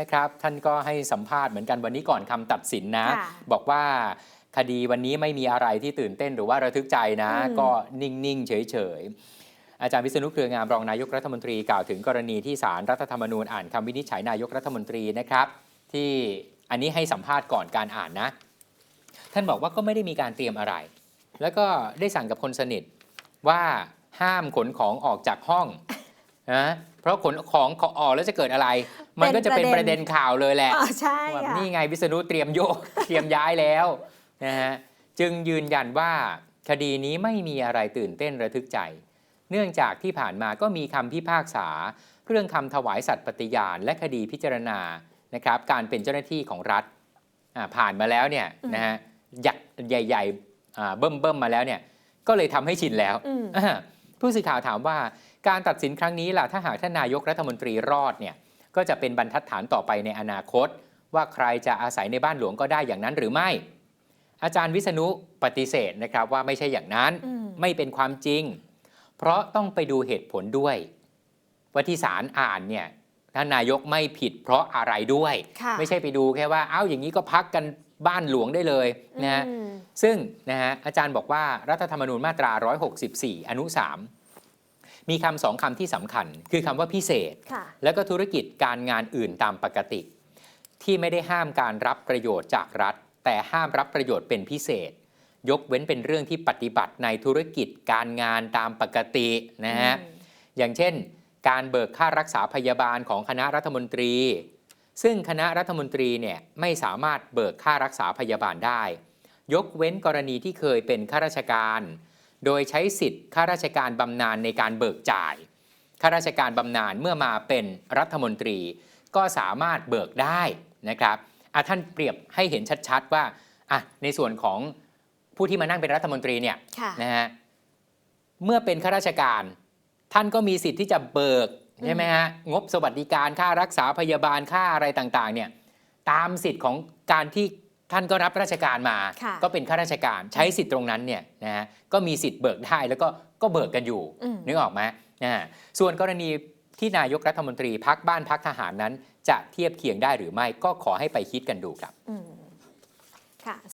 นะครับท่านก็ให้สัมภาษณ์เหมือนกันวันนี้ก่อนคำตัดสินนะค่ะบอกว่าคดีวันนี้ไม่มีอะไรที่ตื่นเต้นหรือว่าระทึกใจนะอืมก็นิ่ง ๆ เฉย ๆ อาจารย์วิษณุเครืองามรองนายกรัฐมนตรีกล่าวถึงกรณีที่สารรัฐธรรมนูญอ่านคำวินิจฉัยนายกรัฐมนตรีนะครับ ที่อันนี้ให้สัมภาษณ์ก่อนการอ่านนะ ท่านบอกว่าก็ไม่ได้มีการเตรียมอะไร แล้วก็ได้สั่งกับคนสนิทว่าห้ามขนของออกจากห้อง นะเพราะขนของออกแล้วจะเกิดอะไร มันก็จะเป็นเป็นปประระเด็เด็นนข่าวเลยแหละอ๋อใช่ว่าค่ะนี่ไงวิษณุเตรียมโยกเตรียมย้ายแล้วนะฮะจึงยืนยันว่าคดีนี้ไม่มีอะไรตื่นเต้นระทึกใจ เนื่องจากที่ผ่านมาก็มีคำพิพากษา เรื่องคำถวายสัตย์ปฏิญาณ และคดีพิจารณานะครับการเป็นเจ้าหน้าที่ของรัฐอ่าผ่านมาแล้วเนี่ยอืมนะฮะยักษ์ใหญ่ๆอ่าเบิ่มเบิ่มๆมาแล้วเนี่ยก็เลยทำให้ชินแล้วอืมอ่าผู้สื่อข่าวถามว่า การตัดสินครั้งนี้ล่ะถ้าหากท่านนายกรัฐมนตรีรอดเนี่ยก็จะเป็นบรรทัดฐานต่อไปในอนาคต ว่าใครจะอาศัยในบ้านหลวงก็ได้อย่างนั้นหรือไม่ อาจารย์วิษณุปฏิเสธนะครับว่าไม่ใช่อย่างนั้นอืมไม่เป็นความจริง เพราะต้องไปดูเหตุผลด้วยว่าที่ศาลอ่านเนี่ยท่านนายกไม่ผิดเพราะอะไรด้วยค่ะไม่ใช่ไปดูแค่ว่าเอ้าอย่างนี้ก็พักกันบ้านหลวงได้เลยนะฮะอืมซึ่งนะฮะอาจารย์บอกว่ารัฐธรรมนูญมาตรา 164 อนุ 3 มีคำสองคำที่สำคัญ คือคำว่าพิเศษค่ะแล้วก็ธุรกิจการงานอื่นตามปกติ ที่ไม่ได้ห้ามการรับประโยชน์จากรัฐ แต่ห้ามรับประโยชน์เป็นพิเศษ ยกเว้นเป็นเรื่องที่ปฏิบัติในธุรกิจการงานตามปกตินะฮะอืมอย่างเช่น การเบิกค่ารักษาพยาบาลของคณะรัฐมนตรี ซึ่งคณะรัฐมนตรีเนี่ยไม่สามารถเบิกค่ารักษาพยาบาลได้ ยกเว้นกรณีที่เคยเป็นข้าราชการ โดยใช้สิทธิ์ข้าราชการบำนาญในการเบิกจ่าย ข้าราชการบำนาญเมื่อมาเป็นรัฐมนตรี ก็สามารถเบิกได้นะครับอะท่านเปรียบให้เห็นชัดๆว่าอะในส่วนของผู้ที่มานั่งเป็นรัฐมนตรีเนี่ยค่ะนะฮะเมื่อเป็นข้าราชการท่านก็มีสิทธิ์ที่จะเบิกใช่ไหมฮะงบสวัสดิการค่ารักษาพยาบาลค่าอะไรต่างๆเนี่ยตามสิทธิ์ของการที่ ท่านก็รับราชการมา ค่ะก็เป็นข้าราชการใช้สิทธิ์ตรงนั้นเนี่ยนะฮะก็มีสิทธิ์เบิกได้แล้วก็ก็เบิกกันอยู่อืม นึกออกไหมนะฮะส่วนกรณีที่นายกรัฐมนตรีพักบ้านพักทหารนั้น จะเทียบเคียงได้หรือไม่ก็ขอให้ไปคิดกันดูครับ อืมค่ะ